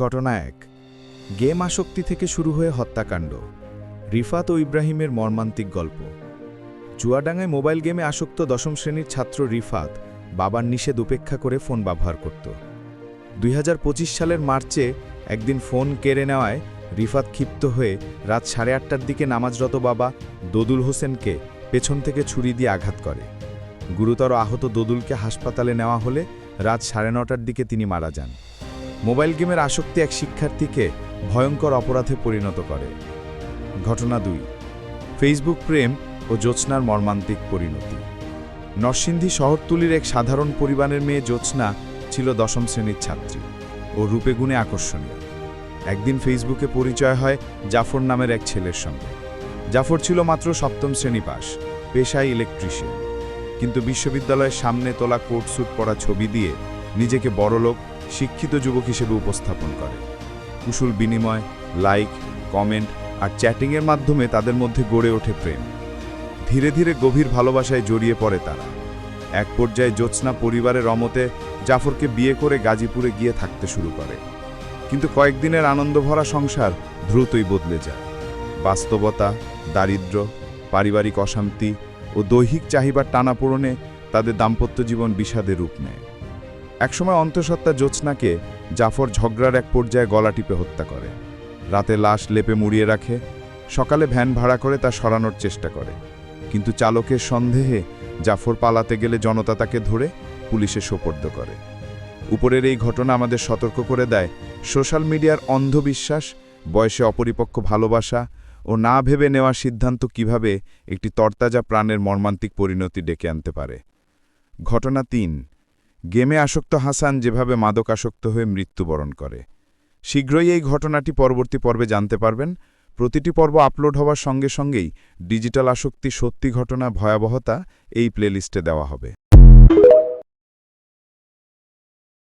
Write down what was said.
ঘটনা এক। গেম আসক্তি থেকে শুরু হয়ে হত্যাকাণ্ড। রিফাত ও ইব্রাহিমের মর্মান্তিক গল্প। চুয়াডাঙ্গায় মোবাইল গেমে আসক্ত দশম শ্রেণির ছাত্র রিফাত বাবার নিষেধ উপেক্ষা করে ফোন ব্যবহার করত। দুই হাজার পঁচিশ সালের মার্চে একদিন ফোন কেড়ে নেওয়ায় রিফাত ক্ষিপ্ত হয়ে রাত সাড়ে আটটার দিকে নামাজরত বাবা দদুল হোসেনকে পেছন থেকে ছুরি দিয়ে আঘাত করে। গুরুতর আহত দদুলকে হাসপাতালে নেওয়া হলে রাত সাড়ে নটার দিকে তিনি মারা যান। মোবাইল গেমের আসক্তি এক শিক্ষার্থীকে ভয়ঙ্কর অপরাধে পরিণত করে। ঘটনা দুই, ফেসবুক প্রেম ও জ্যোৎস্নার মর্মান্তিক পরিণতি। নরসিংদী শহরতুলির এক সাধারণ পরিবারের মেয়ে জ্যোৎস্না ছিল দশম শ্রেণির ছাত্রী ও রূপেগুণে আকর্ষণীয়। একদিন ফেসবুকে পরিচয় হয় জাফর নামের এক ছেলের সঙ্গে। জাফর ছিল মাত্র সপ্তম শ্রেণি পাস, পেশায় ইলেকট্রিশিয়ান। কিন্তু বিশ্ববিদ্যালয়ের সামনে তোলা কোট স্যুট পরা ছবি দিয়ে নিজেকে বড়লোক শিক্ষিত যুবক হিসেবে উপস্থাপন করে। কুশল বিনিময়, লাইক, কমেন্ট আর চ্যাটিংয়ের মাধ্যমে তাদের মধ্যে গড়ে ওঠে প্রেম। ধীরে ধীরে গভীর ভালোবাসায় জড়িয়ে পড়ে তারা। এক পর্যায়ে জ্যোৎস্না পরিবারের রমতে জাফরকে বিয়ে করে গাজীপুরে গিয়ে থাকতে শুরু করে। কিন্তু কয়েকদিনের আনন্দভরা সংসার দ্রুতই বদলে যায়। বাস্তবতা দারিদ্র্য পারিবারিক অশান্তি ও দৈহিক চাহিবার টানাপোড়নে তাদের দাম্পত্য জীবন বিষাদে রূপ নেয়। একসময় অন্তঃসত্ত্বা জ্যোৎস্নাকে জাফর ঝগড়ার এক পর্যায়ে গলা টিপে হত্যা করে। রাতে লাশ লেপে মুড়িয়ে রাখে, সকালে ভ্যান ভাড়া করে তা সরানোর চেষ্টা করে। কিন্তু চালকের সন্দেহে জাফর পালাতে গেলে জনতা তাকে ধরে পুলিশে সোপর্দ করে। উপরের এই ঘটনা আমাদের সতর্ক করে দেয়, সোশ্যাল মিডিয়ার অন্ধবিশ্বাস, বয়সে অপরিপক্ক ভালোবাসা ও না ভেবে নেওয়া সিদ্ধান্ত কীভাবে একটি তরতাজা প্রাণের মর্মান্তিক পরিণতি ডেকে আনতে পারে। ঘটনা তিন গেমে আসক্ত হাসান যেভাবে মাদকাসক্ত হয়ে মৃত্যুবরণ করে। শীঘ্রই এই ঘটনাটি পরবর্তী পর্বে জানতে পারবেন। প্রতিটি পর্ব আপলোড হওয়ার সঙ্গে সঙ্গেই ডিজিটাল আসক্তি সত্যি ঘটনা ভয়াবহতা এই প্লেলিস্টে দেওয়া হবে।